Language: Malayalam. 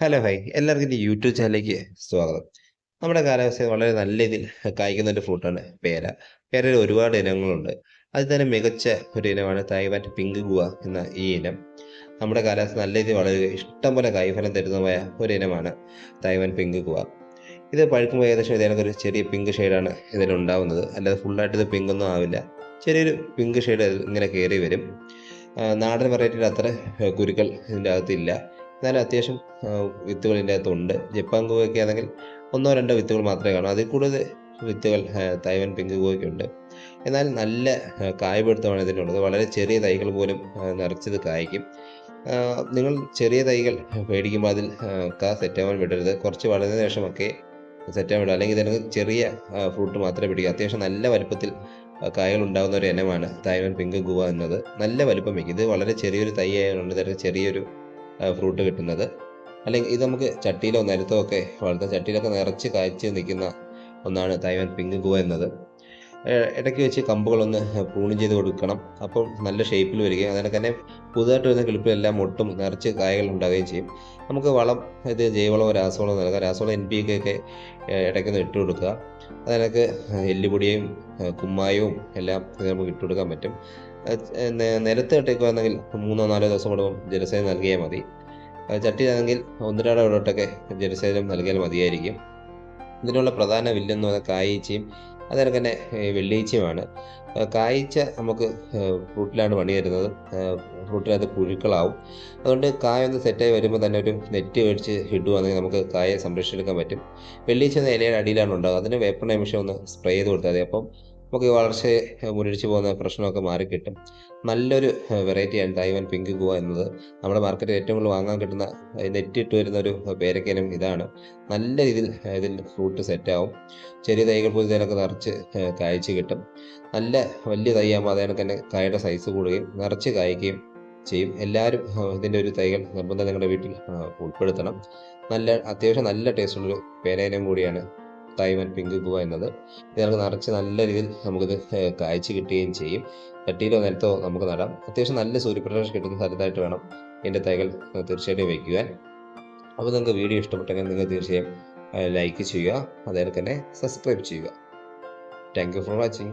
ഹലോ ഹായ് എല്ലാവർക്കും യൂട്യൂബ് ചാനലിലേക്ക് സ്വാഗതം. നമ്മുടെ കാലാവസ്ഥയിൽ വളരെ നല്ല രീതിയിൽ കായ്ക്കുന്ന ഒരു ഫ്രൂട്ടാണ് പേര. പേരയിൽ ഒരുപാട് ഇനങ്ങളുണ്ട്. അതിൽ തന്നെ മികച്ച ഒരു ഇനമാണ് തായ്വാൻ പിങ്ക് ഗുവ എന്ന ഈ ഇനം. നമ്മുടെ കാലാവസ്ഥ നല്ല രീതിയിൽ വളരെ ഇഷ്ടംപോലെ കായ്ഫലം തരുന്നതുമായ ഒരു ഇനമാണ് തായ്വാൻ പിങ്ക് ഗുവ. ഇത് പഴുക്കുമ്പോൾ ഏകദേശം ഇതിനൊക്കെ ഒരു ചെറിയ പിങ്ക് ഷെയ്ഡാണ് ഇതിലുണ്ടാവുന്നത് അല്ലാതെ ഫുള്ളായിട്ട് ഇത് പിങ്ക് ഒന്നും ആവില്ല. ചെറിയൊരു പിങ്ക് ഷെയ്ഡ് ഇങ്ങനെ കയറി വരും. നാടൻ വെറൈറ്റിയിൽ അത്ര കുരുക്കൾ ഇതിന്റെ അകത്തില്ല എന്നാലും അത്യാവശ്യം വിത്തുകൾ ഇതിന്റെ അകത്തുണ്ട്. ജപ്പാൻ ഗോവയ്ക്ക് ആണെങ്കിൽ ഒന്നോ രണ്ടോ വിത്തുകൾ മാത്രമേ കാണൂ. അതിൽ കൂടുതൽ വിത്തുകൾ തൈവൻ പിങ്ക് ഗോവയ്ക്കുണ്ട് എന്നാൽ നല്ല കായ്പിടുത്തമാണ് ഇതിനുള്ളത് വളരെ ചെറിയ തൈകൾ പോലും നിറച്ചത് കായ്ക്കും. നിങ്ങൾ ചെറിയ തൈകൾ മേടിക്കുമ്പോൾ അതിൽ കാ സെറ്റാവാൻ വിടരുത്. കുറച്ച് വളർന്ന ശേഷമൊക്കെ സെറ്റാൻ വിടുക. അല്ലെങ്കിൽ ഇതിനകത്ത് ചെറിയ ഫ്രൂട്ട് മാത്രമേ പിടിക്കൂ. അത്യാവശ്യം നല്ല വലുപ്പത്തിൽ കായകൾ ഉണ്ടാകുന്ന ഒരു ഇനമാണ് തായ്വാൻ പിങ്ക് ഗുവ എന്നത്. നല്ല വലുപ്പം വയ്ക്കും. ഇത് വളരെ ചെറിയൊരു തൈ ആയതുകൊണ്ട് ഇതിനകത്ത് ചെറിയൊരു ഫ്രൂട്ട് കിട്ടുന്നത്. അല്ലെങ്കിൽ ഇത് നമുക്ക് ചട്ടിയിലോ നിരത്തോ ഒക്കെ വളർത്താം. ചട്ടിയിലൊക്കെ നിറച്ച് കായ്ച്ച് നിൽക്കുന്ന ഒന്നാണ് തൈവൻ പിങ്ക് ഗുവ എന്നത്. ഇടയ്ക്ക് വെച്ച് കമ്പുകളൊന്ന് പ്രൂണിങ് ചെയ്ത് കൊടുക്കണം. അപ്പോൾ നല്ല ഷേപ്പിൽ വരികയും അതിനെ തന്നെ പുതുതായിട്ട് വരുന്ന കിളിപ്പിലെല്ലാം ഒട്ടും നിറച്ച് കായകൾ ഉണ്ടാകുകയും ചെയ്യും. നമുക്ക് വളം ഇത് ജൈവളോ രാസവളമോ നൽകാം. രാസവളം എൻ പി ഒക്കെ ഒക്കെ ഇടയ്ക്കൊന്ന് ഇട്ട് കൊടുക്കുക. അതിനൊക്കെ എല്ലുപൊടിയും കുമ്മായവും എല്ലാം നമുക്ക് ഇട്ട് കൊടുക്കാൻ പറ്റും. നിലത്ത് ഇട്ടേക്കുവാണെങ്കിൽ മൂന്നോ നാലോ ദിവസം കൂടുമ്പം ജലസേചനം നൽകിയാൽ മതി. ചട്ടിയാണെങ്കിൽ ഒന്നരാട ഇടോട്ടൊക്കെ ജലസേചനം നൽകിയാൽ മതിയായിരിക്കും. ഇതിനുള്ള പ്രധാന വില്ലെന്ന് പറഞ്ഞാൽ കായീച്ചയും അതുപോലെ തന്നെ വെള്ളീച്ചയുമാണ്. കായ്ച്ച നമുക്ക് ഫ്രൂട്ടിലാണ് പണി തരുന്നത്. ഫ്രൂട്ടിനകത്ത് പുഴുക്കളാവും. അതുകൊണ്ട് കായ ഒന്ന് സെറ്റായി വരുമ്പോൾ തന്നെ ഒരു നെറ്റ് മേടിച്ച് ഇടുവാണെങ്കിൽ നമുക്ക് കായയെ സംരക്ഷിച്ചെടുക്കാൻ പറ്റും. വെള്ളീച്ച എന്ന ഇലയുടെ അടിയിലാണ് ഉണ്ടാകുക അതിന് വേപ്പണ നിമിഷം ഒന്ന് സ്പ്രേ ചെയ്ത് കൊടുത്താൽ മതി. അപ്പം നമുക്ക് വളർച്ച മുരടിച്ച് പോകുന്ന പ്രശ്നമൊക്കെ മാറിക്കിട്ടും. നല്ലൊരു വെറൈറ്റിയാണ് തായ്വാൻ പിങ്ക് ഗുവ എന്നത്. നമ്മുടെ മാർക്കറ്റിൽ ഏറ്റവും കൂടുതൽ വാങ്ങാൻ കിട്ടുന്ന നെറ്റിട്ട് വരുന്ന ഒരു പേരക്കനും ഇതാണ്. നല്ല രീതിയിൽ ഇതിൽ ഫ്രൂട്ട് സെറ്റാവും ചെറിയ തൈകൾ പോലും ഇതിനൊക്കെ നിറച്ച് കായ്ച്ച് കിട്ടും. നല്ല വലിയ തൈയാകുമ്പോൾ അതിനൊക്കെ തന്നെ കായയുടെ സൈസ് കൂടുകയും നിറച്ച് കായ്ക്കുകയും ചെയ്യും. എല്ലാവരും ഇതിന്റെ ഒരു തൈകൾ നിർബന്ധം നിങ്ങളുടെ വീട്ടിൽ ഉൾപ്പെടുത്തണം. നല്ല അത്യാവശ്യം നല്ല ടേസ്റ്റുള്ളൊരു പേരയിനം കൂടിയാണ് തായ്വാൻ പിങ്ക് ഗുവ എന്നത്. ഇതിനൊക്കെ നിറച്ച് നല്ല രീതിയിൽ നമുക്കിത് കായ്ച്ചു കിട്ടുകയും ചെയ്യും. ചട്ടിയിലോ നിലത്തോ നമുക്ക് നടാം. അത്യാവശ്യം നല്ല സൂര്യപ്രകാശം കിട്ടുന്ന സ്ഥലത്തായിട്ട് വേണം എന്റെ തൈകൾ തീർച്ചയായിട്ടും വയ്ക്കുവാൻ അപ്പോൾ നിങ്ങൾക്ക് വീഡിയോ ഇഷ്ടപ്പെട്ടെങ്കിൽ നിങ്ങൾ തീർച്ചയായും ലൈക്ക് ചെയ്യുക. അതേപോലെ തന്നെ സബ്സ്ക്രൈബ് ചെയ്യുക. Thank you for watching.